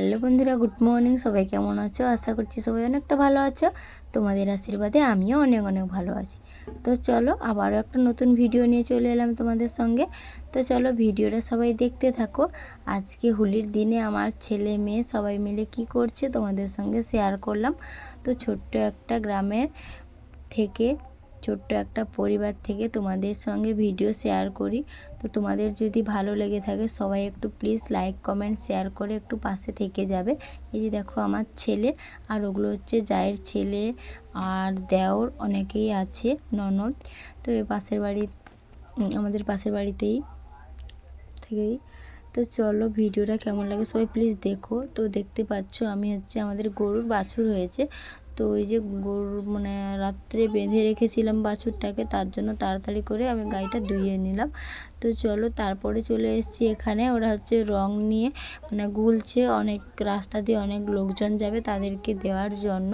Hello বন্ধুরা, good morning. সবাই কেমন আছো? আশা করছি সবাই অনেকটা ভালো আছো। তোমাদের আশীর্বাদে আমিও অনেক অনেক ভালো আছি। তো চলো, আবারও একটা নতুন ভিডিও নিয়ে চলে এলাম তোমাদের সঙ্গে। তো চলো ভিডিওটা সবাই দেখতে থাকো। আজকে হোলির দিনে আমার ছেলে মেয়ে সবাই মিলে কি করছে তোমাদের সঙ্গে শেয়ার করলাম। তো ছোট্ট একটা গ্রামের থেকে ছোট্ট একটা পরিবার থেকে তোমাদের সঙ্গে ভিডিও শেয়ার করি। তো তোমাদের যদি ভালো লেগে থাকে, সবাই একটু প্লিজ লাইক কমেন্ট শেয়ার করে একটু পাশে থেকে যাবে। এই যে দেখো আমার ছেলে, আর ওগুলো হচ্ছে জায়ের ছেলে আর দেওর, অনেকেই আছে, ননদ। তো এ পাশের বাড়ি আমাদের পাশের বাড়িতেই থেকেই। তো চলো ভিডিওটা কেমন লাগে সবাই প্লিজ দেখো। তো দেখতে পাচ্ছ আমি হচ্ছে আমাদের গরুর বাছুর হয়েছে। তো ওই যে গরু মানে রাত্রে বেঁধে রেখেছিলাম বাছুরটাকে, তার জন্য তাড়াতাড়ি করে আমি গাড়িটা ধুয়ে নিলাম। তো চলো তারপরে চলে এসেছি এখানে। ওরা হচ্ছে রং নিয়ে মানে গুলছে অনেক রাস্তা দিয়ে অনেক লোকজন যাবে তাদেরকে দেওয়ার জন্য।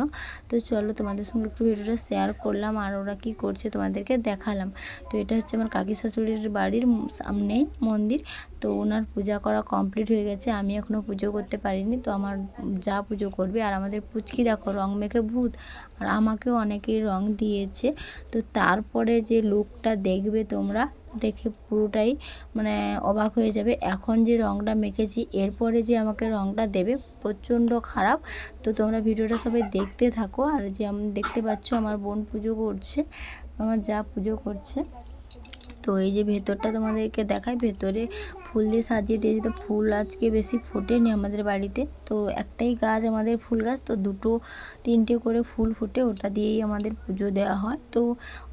তো চলো তোমাদের সঙ্গে একটু ভিডিওটা শেয়ার করলাম আর ওরা কি করছে তোমাদেরকে দেখালাম। তো এটা হচ্ছে আমার কাকি শাশুড়ির বাড়ির সামনেই মন্দির। তো ওনার পূজা করা কমপ্লিট হয়ে গেছে। আমি এখনও পুজো করতে পারিনি। তো আমার যা পুজো করবে আর আমাদের পুচকি দেখো রং মেখে ভূত। আর আমাকেও অনেকেই রং দিয়েছে। তো তারপরে যে লুকটা দেখবে তোমরা দেখে পুরোটাই মানে অবাক হয়ে যাবে। এখন যে রঙটা মেখেছি, এরপরে যে আমাকে রঙটা দেবে প্রচণ্ড খারাপ। তো তোমরা ভিডিওটা সবাই দেখতে থাকো। আর যে দেখতে পাচ্ছ, আমার বোন পুজো করছে, আমার যা পুজো করছে। তো এই যে ভেতরটা তোমাদেরকে দেখায় ভেতরে ফুল দিয়ে সাজিয়ে দিয়েছি। তো ফুল আজকে বেশি ফোটেনি আমাদের বাড়িতে। তো একটাই গাছ আমাদের ফুল গাছ, তো দুটো তিনটে করে ফুল ফুটে ওটা দিয়েই আমাদের পুজো দেওয়া হয়। তো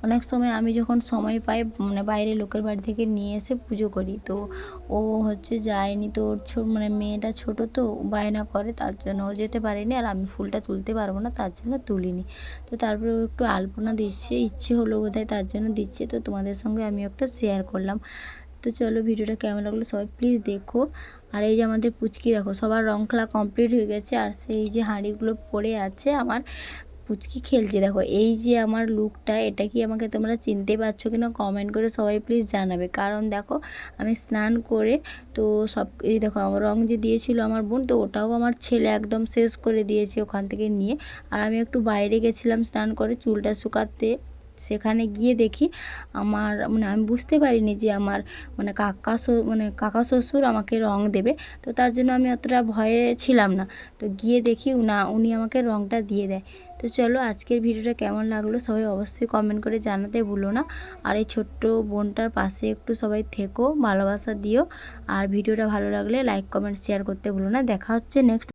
অনেক সময় আমি যখন সময় পাই মানে বাইরে লোকের বাড়ি থেকে নিয়ে এসে পুজো করি। তো ও হচ্ছে যায়নি তো ওর মানে মেয়েটা ছোট তো বায়না করে, তার জন্য ও যেতে পারেনি। আর আমি ফুলটা তুলতে পারব না, তার জন্য তুলিনি। তো তারপরে ও একটু আলপনা দিচ্ছে, ইচ্ছে হলো বোধহয় তার জন্য দিচ্ছে। তো তোমাদের সঙ্গে আমি একটা শেয়ার করলাম। তো চলো ভিডিওটা কেমন লাগল সবাই প্লিজ দেখো। আর এই যে আমাদের পুচকি দেখো, সবার রং খেলা কমপ্লিট হয়ে গেছে। আর সেই যে হাঁড়িগুলো পড়ে আছে, আমার পুচকি খেলছে দেখো। এই যে আমার লুকটা এটা কি আমাকে তোমরা চিনতে পারছ কিনা কমেন্ট করে সবাই প্লিজ জানাবে। কারণ দেখো, আমি স্নান করে তো সব, এই দেখো আমার রং যে দিয়েছিল আমার বোন, তো ওটাও আমার ছেলে একদম শেষ করে দিয়েছে ওখান থেকে নিয়ে। আর আমি একটু বাইরে গেছিলাম স্নান করে, চুলটা শুকাতে। সেখানে গিয়ে দেখি আমার মানে আমি বুঝতে পারিনি যে আমার মানে কাকা মানে কাকা শ্বশুর আমাকে রং দেবে। তো তার জন্য আমি অতটা ভয়ে ছিলাম না। তো গিয়ে দেখি না, উনি আমাকে রংটা দিয়ে দেয়। তো চলো আজকের ভিডিওটা কেমন লাগল সবাই অবশ্যই কমেন্ট করে জানাতে ভুলো না। আর এই ছোট্ট বোনটার পাশে একটু সবাই থেকো, ভালোবাসা দিও। আর ভিডিওটা ভালো লাগলে লাইক কমেন্ট শেয়ার করতে ভুলো না। দেখা হচ্ছে নেক্সট